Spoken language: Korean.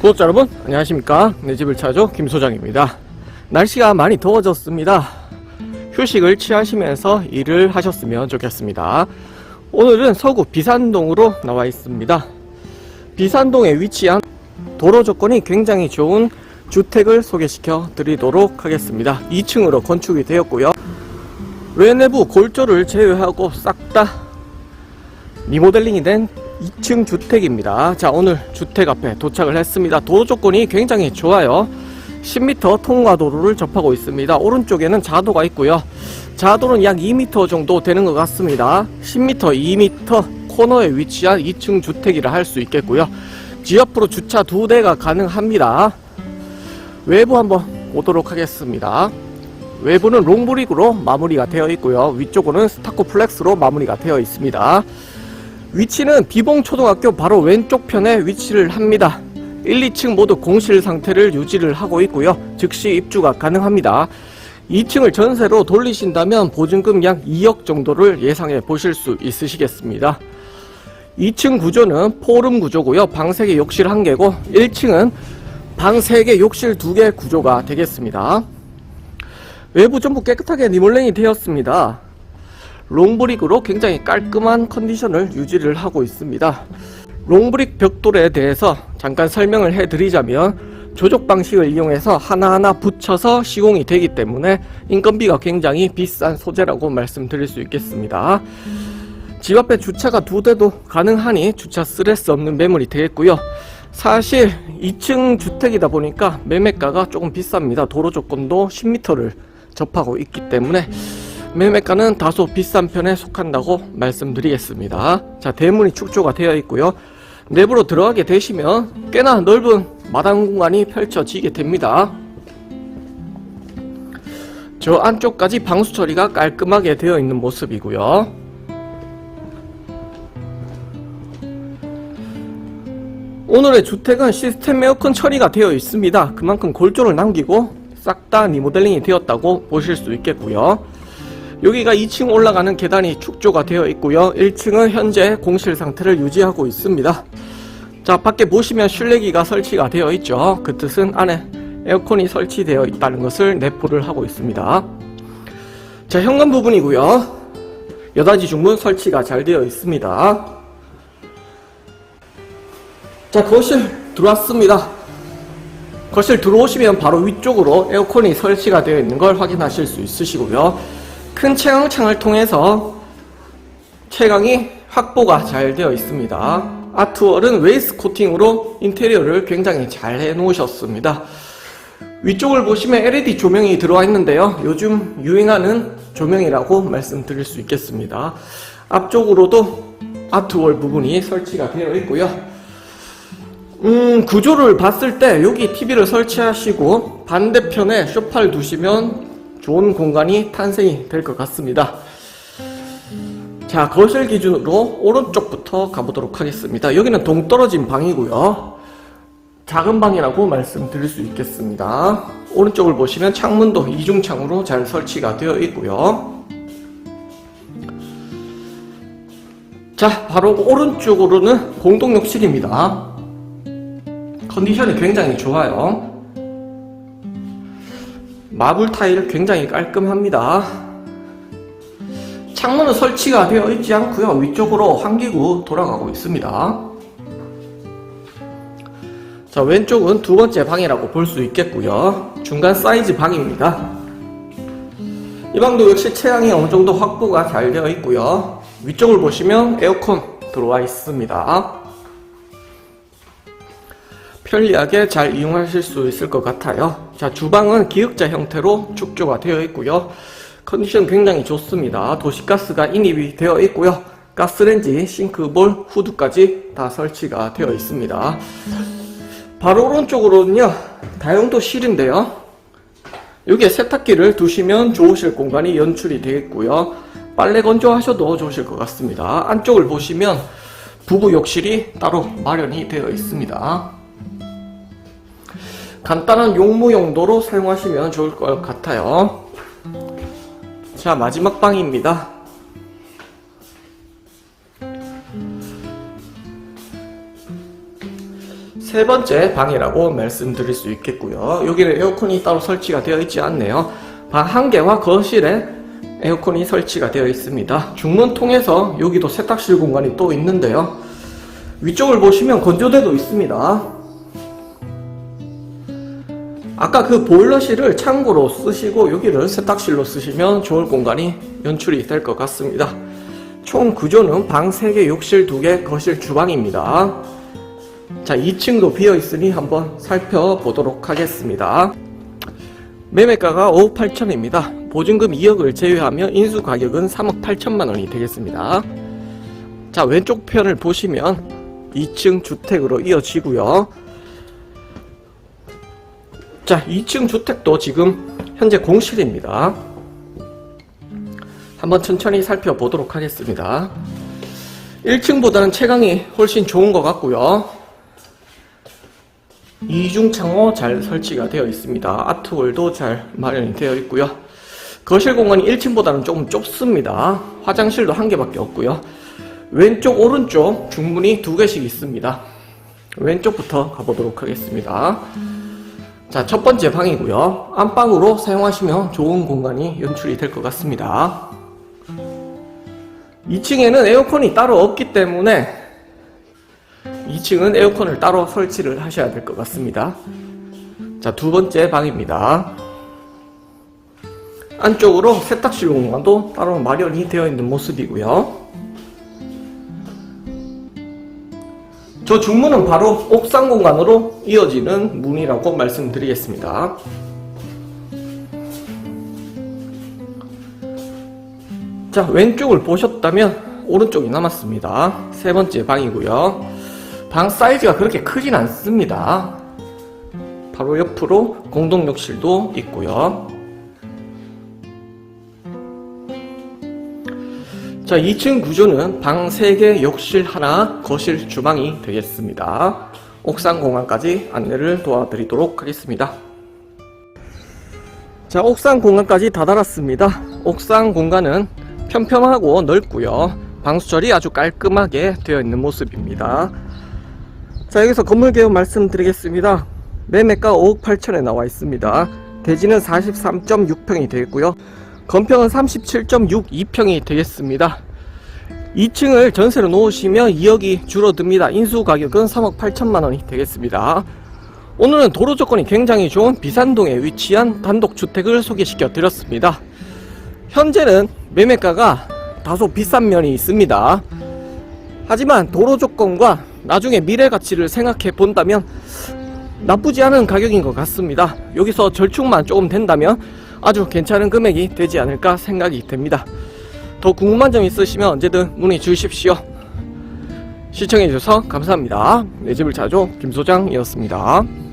구독자 여러분 안녕하십니까? 내 집을 찾아 김 소장입니다. 날씨가 많이 더워졌습니다. 휴식을 취하시면서 일을 하셨으면 좋겠습니다. 오늘은 서구 비산동으로 나와 있습니다. 비산동에 위치한 도로 조건이 굉장히 좋은 주택을 소개시켜 드리도록 하겠습니다. 2층으로 건축이 되었고요. 외내부 골조를 제외하고 싹 다 리모델링이 된 2층 주택입니다. 자, 오늘 주택 앞에 도착을 했습니다. 도로 조건이 굉장히 좋아요. 10m 통과 도로를 접하고 있습니다. 오른쪽에는 자도가 있고요. 자도는 약 2m 정도 되는 것 같습니다. 10m, 2m 코너에 위치한 2층 주택이라 할 수 있겠고요. 지 앞으로 주차 두 대가 가능합니다. 외부 한번 보도록 하겠습니다. 외부는 롱브릭으로 마무리가 되어 있고요. 위쪽으로는 스타코 플렉스로 마무리가 되어 있습니다. 위치는 비봉초등학교 바로 왼쪽 편에 위치를 합니다. 1, 2층 모두 공실 상태를 유지를 하고 있고요. 즉시 입주가 가능합니다. 2층을 전세로 돌리신다면 보증금 약 2억 정도를 예상해 보실 수 있으시겠습니다. 2층 구조는 포름 구조고요. 방 3개, 욕실 1개고 1층은 방 3개, 욕실 2개 구조가 되겠습니다. 외부 전부 깨끗하게 리몰랭이 되었습니다. 롱브릭으로 굉장히 깔끔한 컨디션을 유지를 하고 있습니다. 롱브릭 벽돌에 대해서 잠깐 설명을 해드리자면 조적 방식을 이용해서 하나하나 붙여서 시공이 되기 때문에 인건비가 굉장히 비싼 소재라고 말씀드릴 수 있겠습니다. 집 앞에 주차가 두 대도 가능하니 주차 스트레스 없는 매물이 되겠고요. 사실 2층 주택이다 보니까 매매가가 조금 비쌉니다. 도로 조건도 10m를 접하고 있기 때문에 매매가는 다소 비싼 편에 속한다고 말씀드리겠습니다. 자, 대문이 축조가 되어 있고요. 내부로 들어가게 되시면 꽤나 넓은 마당 공간이 펼쳐지게 됩니다. 저 안쪽까지 방수 처리가 깔끔하게 되어 있는 모습이고요. 오늘의 주택은 시스템 에어컨 처리가 되어 있습니다. 그만큼 골조를 남기고 싹 다 리모델링이 되었다고 보실 수 있겠고요. 여기가 2층 올라가는 계단이 축조가 되어 있고요. 1층은 현재 공실 상태를 유지하고 있습니다. 자, 밖에 보시면 실내기가 설치가 되어 있죠. 그 뜻은 안에 에어컨이 설치되어 있다는 것을 내포를 하고 있습니다. 자, 현관 부분이고요. 여닫이 중문 설치가 잘 되어 있습니다. 자, 거실 들어왔습니다. 거실 들어오시면 바로 위쪽으로 에어컨이 설치가 되어 있는 걸 확인하실 수 있으시고요. 큰 채광창을 통해서 채광이 확보가 잘 되어 있습니다. 아트월은 웨이스 코팅으로 인테리어를 굉장히 잘 해놓으셨습니다. 위쪽을 보시면 LED 조명이 들어와 있는데요. 요즘 유행하는 조명이라고 말씀드릴 수 있겠습니다. 앞쪽으로도 아트월 부분이 설치가 되어 있고요. 음, 구조를 봤을 때 여기 TV를 설치하시고 반대편에 쇼파를 두시면 좋은 공간이 탄생이 될 것 같습니다. 자, 거실 기준으로 오른쪽부터 가보도록 하겠습니다. 여기는 동떨어진 방이고요. 작은 방이라고 말씀드릴 수 있겠습니다. 오른쪽을 보시면 창문도 이중창으로 잘 설치가 되어 있고요. 자, 바로 오른쪽으로는 공동욕실입니다. 컨디션이 굉장히 좋아요. 마블 타일 굉장히 깔끔합니다. 창문은 설치가 되어 있지 않고요. 위쪽으로 환기구 돌아가고 있습니다. 자, 왼쪽은 두 번째 방이라고 볼 수 있겠고요. 중간 사이즈 방입니다. 이 방도 역시 채양이 어느 정도 확보가 잘 되어 있고요. 위쪽을 보시면 에어컨 들어와 있습니다. 편리하게 잘 이용하실 수 있을 것 같아요. 자, 주방은 기역자 형태로 축조가 되어 있고요. 컨디션 굉장히 좋습니다. 도시가스가 인입이 되어 있고요. 가스렌지, 싱크볼, 후드까지 다 설치가 되어 있습니다. 바로 오른쪽으로는요, 다용도 실인데요. 여기에 세탁기를 두시면 좋으실 공간이 연출이 되겠고요. 빨래 건조하셔도 좋으실 것 같습니다. 안쪽을 보시면 부부 욕실이 따로 마련이 되어 있습니다. 간단한 용무 용도로 사용하시면 좋을 것 같아요. 자, 마지막 방입니다. 세 번째 방이라고 말씀드릴 수 있겠고요. 여기는 에어컨이 따로 설치가 되어 있지 않네요. 방 한 개와 거실에 에어컨이 설치가 되어 있습니다. 중문 통해서 여기도 세탁실 공간이 또 있는데요. 위쪽을 보시면 건조대도 있습니다. 아까 그 보일러실을 창고로 쓰시고 여기를 세탁실로 쓰시면 좋은 공간이 연출이 될 것 같습니다. 총 구조는 방 3개, 욕실 2개, 거실 주방입니다. 자, 2층도 비어 있으니 한번 살펴보도록 하겠습니다. 매매가가 5억 8천입니다. 보증금 2억을 제외하면 인수 가격은 3억 8천만 원이 되겠습니다. 자, 왼쪽 편을 보시면 2층 주택으로 이어지고요. 자, 2층 주택도 지금 현재 공실입니다. 한번 천천히 살펴보도록 하겠습니다. 1층보다는 채광이 훨씬 좋은 것 같고요. 이중 창호 잘 설치가 되어 있습니다. 아트월도 잘 마련이 되어 있고요. 거실 공간이 1층보다는 조금 좁습니다. 화장실도 한 개밖에 없고요. 왼쪽 오른쪽 중문이 두 개씩 있습니다. 왼쪽부터 가보도록 하겠습니다. 자, 첫 번째 방이고요. 안방으로 사용하시면 좋은 공간이 연출이 될 것 같습니다. 2층에는 에어컨이 따로 없기 때문에 2층은 에어컨을 따로 설치를 하셔야 될 것 같습니다. 자, 두 번째 방입니다. 안쪽으로 세탁실 공간도 따로 마련이 되어 있는 모습이고요. 저 중문은 바로 옥상 공간으로 이어지는 문이라고 말씀드리겠습니다. 자, 왼쪽을 보셨다면 오른쪽이 남았습니다. 세 번째 방이고요. 방 사이즈가 그렇게 크진 않습니다. 바로 옆으로 공동 욕실도 있고요. 자, 2층 구조는 방 3개, 욕실 하나, 거실 주방이 되겠습니다. 옥상 공간까지 안내를 도와드리도록 하겠습니다. 자, 옥상 공간까지 다 달았습니다. 옥상 공간은 평평하고 넓고요. 방수절이 아주 깔끔하게 되어 있는 모습입니다. 자, 여기서 건물 개요 말씀드리겠습니다. 매매가 5억 8천에 나와 있습니다. 대지는 43.6평이 되겠고요. 건평은 37.62평이 되겠습니다. 2층을 전세로 놓으시면 2억이 줄어듭니다. 인수 가격은 3억 8천만 원이 되겠습니다. 오늘은 도로 조건이 굉장히 좋은 비산동에 위치한 단독주택을 소개시켜 드렸습니다. 현재는 매매가가 다소 비싼 면이 있습니다. 하지만 도로 조건과 나중에 미래 가치를 생각해 본다면 나쁘지 않은 가격인 것 같습니다. 여기서 절충만 조금 된다면 아주 괜찮은 금액이 되지 않을까 생각이 됩니다. 더 궁금한 점 있으시면 언제든 문의 주십시오. 시청해주셔서 감사합니다. 내 집을 자주 김소장이었습니다.